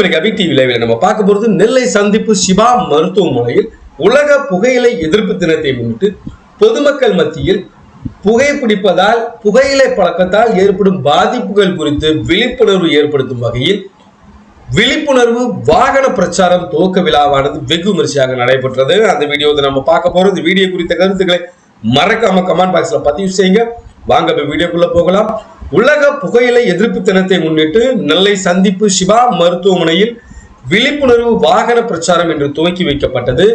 நம்பருக்கு அபி டிவி லைவ்ல நம்ம பார்க்க போறது நெல்லை சந்திப்பு சிவா மருத்துவமனையில் உலக புகையிலை எதிர்ப்பு தினத்தை முன்னிட்டு பொதுமக்கள் மத்தியில் புகைப்பிடிப்பதால் புகையிலை பழக்கத்தால் ஏற்படும் பாதிப்புகள் குறித்து விழிப்புணர்வு ஏற்படுத்தும் வகையில் விழிப்புணர்வு வாகன பிரச்சாரம் துவக்க விழாவானது வெகு விமரிசையாக நடைபெற்றது. அந்த வீடியோவை நம்ம பார்க்க போறோம் இந்த வீடியோ குறித்த கருத்துக்களை மறக்காம கமெண்ட் பாக்ஸ்ல பதிவு செய்யுங்க. வாங்க இப்ப வீடியோக்குள்ள போகலாம். உலக புகையிலை எதிர்ப்பு தினத்தை முன்னிட்டு நெல்லை சந்திப்பு சிவா மருத்துவமனையில் விழிப்புணர்வு வாகன பிரச்சாரம் என்று துவக்கி வைக்கப்பட்டது.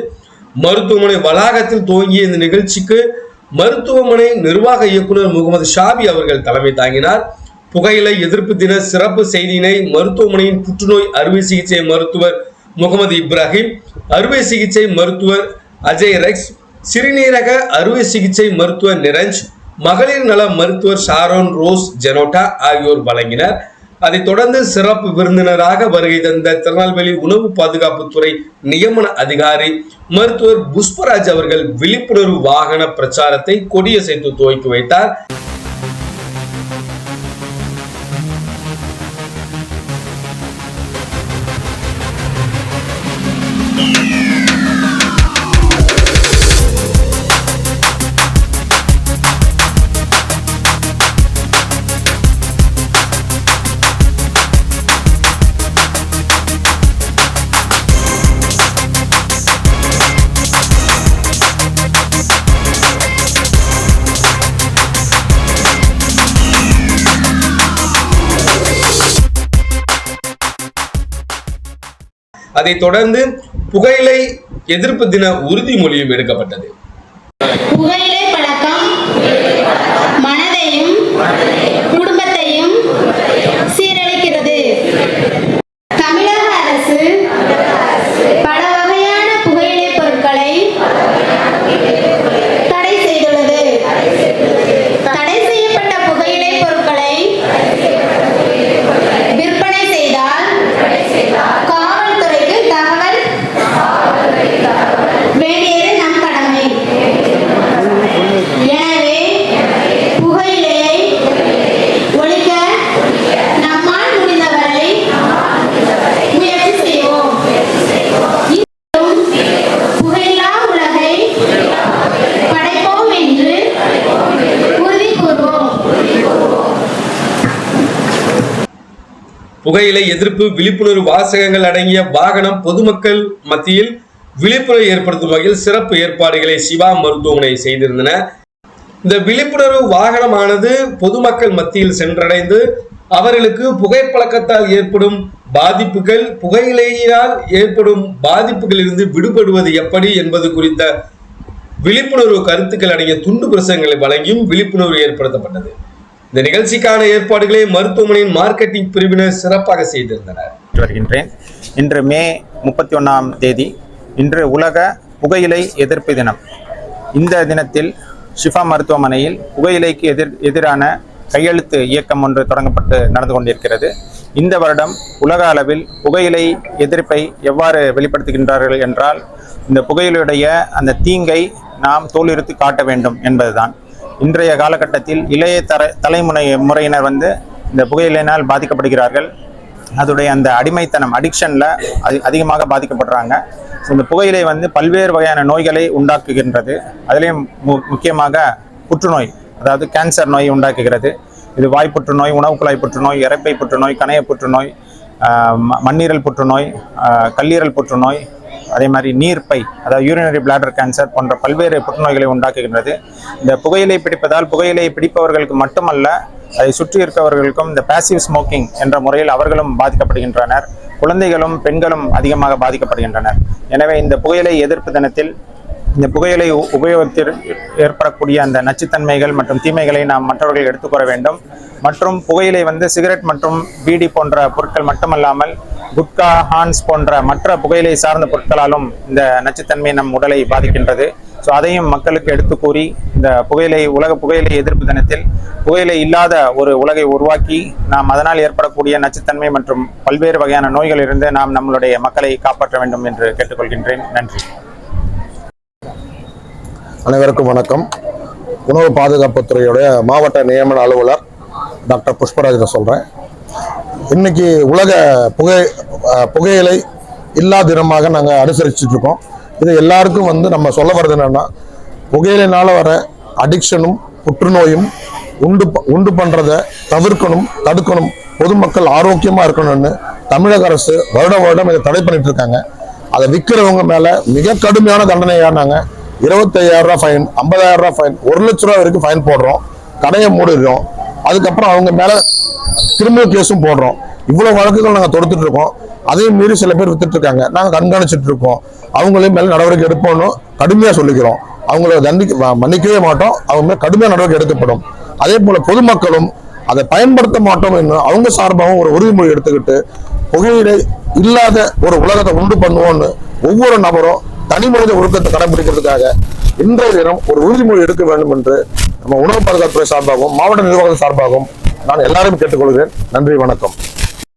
மருத்துவமனை வளாகத்தில் துவங்கிய இந்த நிகழ்ச்சிக்கு மருத்துவமனை நிர்வாக இயக்குனர் முகமது ஷாபி அவர்கள் தலைமை தாங்கினார். புகையிலை எதிர்ப்பு தின சிறப்பு செய்தியினை மருத்துவமனையின் புற்றுநோய் அறுவை சிகிச்சை மருத்துவர் முகமது இப்ராஹிம் அறுவை சிகிச்சை மருத்துவர் அஜய் ரெக்ஸ் சிறுநீரக அறுவை சிகிச்சை மருத்துவர் நிரஞ்ச் மகளிர் நல மருத்துவர் ஷாரோன் ரோஸ் ஜெனோட்டா ஆகியோர் வழங்கினர். அதைத் தொடர்ந்து சிறப்பு விருந்தினராக வருகை தந்த திருநெல்வேலி உணவு பாதுகாப்புத்துறை நியமன அதிகாரி மருத்துவர் புஷ்பராஜ் அவர்கள் விழிப்புணர்வு வாகன பிரச்சாரத்தை கொடியசைத்து துவக்கி வைத்தார். அதைத் தொடர்ந்து புகையிலை எதிர்ப்பு தின உறுதிமொழியும் எடுக்கப்பட்டது. புகையிலை எதிர்ப்பு விழிப்புணர்வு வாசகங்கள் அடங்கிய வாகனம் பொதுமக்கள் மத்தியில் விழிப்புணர்வு ஏற்படுத்தும் வகையில் சிறப்பு ஏற்பாடுகளை சிவா மருத்துவமனை செய்திருந்தன. இந்த விழிப்புணர்வு வாகனமானது பொதுமக்கள் மத்தியில் சென்றடைந்து அவர்களுக்கு புகைப்பழக்கத்தால் ஏற்படும் பாதிப்புகள் புகையிலையினால் ஏற்படும் பாதிப்புகளிலிருந்து விடுபடுவது எப்படி என்பது குறித்த விழிப்புணர்வு கருத்துக்கள் அடங்கிய துண்டு பிரசங்களை வழங்கியும் விழிப்புணர்வு ஏற்படுத்தப்பட்டது. இந்த நிகழ்ச்சிக்கான ஏற்பாடுகளை மருத்துவமனையின் மார்க்கெட்டிங் பிரிவினர் சிறப்பாக செய்திருந்தனர். வருகின்றேன். இன்று மே முப்பத்தி ஒன்றாம் தேதி இன்று உலக புகையிலை எதிர்ப்பு தினம். இந்த தினத்தில் ஷிஃபா மருத்துவமனையில் புகையிலைக்கு எதிர் எதிரான கையெழுத்து இயக்கம் ஒன்று தொடங்கப்பட்டு நடந்து கொண்டிருக்கிறது. இந்த வருடம் உலக அளவில் புகையிலை எதிர்ப்பை எவ்வாறு வெளிப்படுத்துகின்றார்கள் என்றால் இந்த புகையிலுடைய அந்த தீங்கை நாம் தோலுரித்து காட்ட வேண்டும் என்பதுதான். இன்றைய காலகட்டத்தில் இளைய தர தலைமுறை முறையினர் வந்து இந்த புகையிலையினால் பாதிக்கப்படுகிறார்கள். அதோடைய அந்த அடிமைத்தனம் அடிக்ஷனில் அது அதிகமாக பாதிக்கப்படுறாங்க. ஸோ இந்த புகையிலை வந்து பல்வேறு வகையான நோய்களை உண்டாக்குகின்றது. அதிலையும் மு முக்கியமாக புற்றுநோய் அதாவது கேன்சர் நோய் உண்டாக்குகிறது. இது வாய் புற்றுநோய் உணவு குழாய் புற்றுநோய் இறப்பை புற்றுநோய் கணைய புற்றுநோய் ம- மண்ணீரல் புற்றுநோய் கல்லீரல் புற்றுநோய் அதே மாதிரி நீர்ப்பை அதாவது யூரினரி பிளாடர் கேன்சர் போன்ற பல்வேறு புற்றுநோய்களை உண்டாக்குகின்றது. இந்த புகையிலை பிடிப்பதால் புகையிலை பிடிப்பவர்களுக்கு மட்டுமல்ல அதை சுற்றி இருக்கவர்களுக்கும் இந்த பாசிவ் ஸ்மோக்கிங் என்ற முறையில் அவர்களும் பாதிக்கப்படுகின்றனர். குழந்தைகளும் பெண்களும் அதிகமாக பாதிக்கப்படுகின்றனர். எனவே இந்த புகையிலை எதிர்ப்பு தினத்தில் இந்த புகையிலை உ- உபயோகத்தில் ஏற்படக்கூடிய அந்த நச்சுத்தன்மைகள் மற்றும் தீமைகளை நாம் மற்றவர்கள் எடுத்துக்கூற வேண்டும். மற்றும் புகையிலை வந்து சிகரெட் மற்றும் பீடி போன்ற பொருட்கள் மட்டுமல்லாமல் குட்கா ஹான்ஸ் போன்ற மற்ற புகையிலை சார்ந்த பொருட்களாலும் இந்த நச்சுத்தன்மை நம் உடலை பாதிக்கின்றது. ஸோ அதையும் மக்களுக்கு எடுத்து கூறி இந்த புகையிலை உலக புகையிலை எதிர்ப்பு தினத்தில் புகையிலை இல்லாத ஒரு உலகை உருவாக்கி நாம் அதனால் ஏற்படக்கூடிய நச்சுத்தன்மை மற்றும் பல்வேறு வகையான நோய்களிலிருந்து நாம் நம்மளுடைய மக்களை காப்பாற்ற வேண்டும் என்று கேட்டுக்கொள்கின்றேன். நன்றி. அனைவருக்கும் வணக்கம். உணவு பாதுகாப்புத்துறையுடைய மாவட்ட நியமன அலுவலர் டாக்டர் புஷ்பராஜ் சொல்கிறேன் இன்னைக்கு உலக புகை புகையிலை இல்லா தினமாக நாங்கள் அனுசரிச்சுட்டு இருக்கோம் இது எல்லாருக்கும் வந்து நம்ம சொல்ல வர்றது என்னன்னா புகையிலைனால வர அடிக்ஷனும் புற்றுநோயும் உண்டு உண்டு பண்றதை தவிர்க்கணும் தடுக்கணும். பொதுமக்கள் ஆரோக்கியமா இருக்கணும்னு தமிழக அரசு வருடம் வருடம் இதை தடை பண்ணிட்டு இருக்காங்க அதை விற்கிறவங்க மேல மிக கடுமையான தண்டனையானாங்க இருபத்தையாயிரம் ரூபாய் ஃபைன் ஐம்பதாயிரம் ரூபாய் ஃபைன் ஒரு லட்ச ரூபா வரைக்கும் ஃபைன் போடுறோம். கடையை மூடிடுறோம். அதுக்கப்புறம் அவங்க மேலே கிரிமினல் கேஸும் போடுறோம். இவ்வளோ வழக்குகள் நாங்கள் தொடுத்துட்டு இருக்கோம். அதையும் மீறி சில பேர் வித்துட்டு இருக்காங்க. நாங்க இருக்கோம். அவங்களையும் மேலே நடவடிக்கை எடுப்போம்னு கடுமையாக சொல்லிக்கிறோம். அவங்கள தண்டிக்க மன்னிக்கவே மாட்டோம். அவங்க மேலே கடுமையாக நடவடிக்கை எடுக்கப்படும். அதே போல் பொதுமக்களும் அதை பயன்படுத்த மாட்டோம் என்று அவங்க சார்பாகவும் ஒரு உறுதிமொழி எடுத்துக்கிட்டு புகையிலை இல்லாத ஒரு உலகத்தை உண்டு பண்ணுவோம்னு ஒவ்வொரு நபரும் தனி மனித ஒழுக்கத்தை கடைபிடிக்கிறதுக்காக இன்றைய தினம் ஒரு உறுதிமொழி எடுக்க வேண்டும் என்று நம்ம உணவு பாதுகாப்புத்துறை சார்பாகவும் மாவட்ட நிர்வாகம் சார்பாகவும் நான் எல்லாரையும் கேட்டுக்கொள்கிறேன். நன்றி வணக்கம்.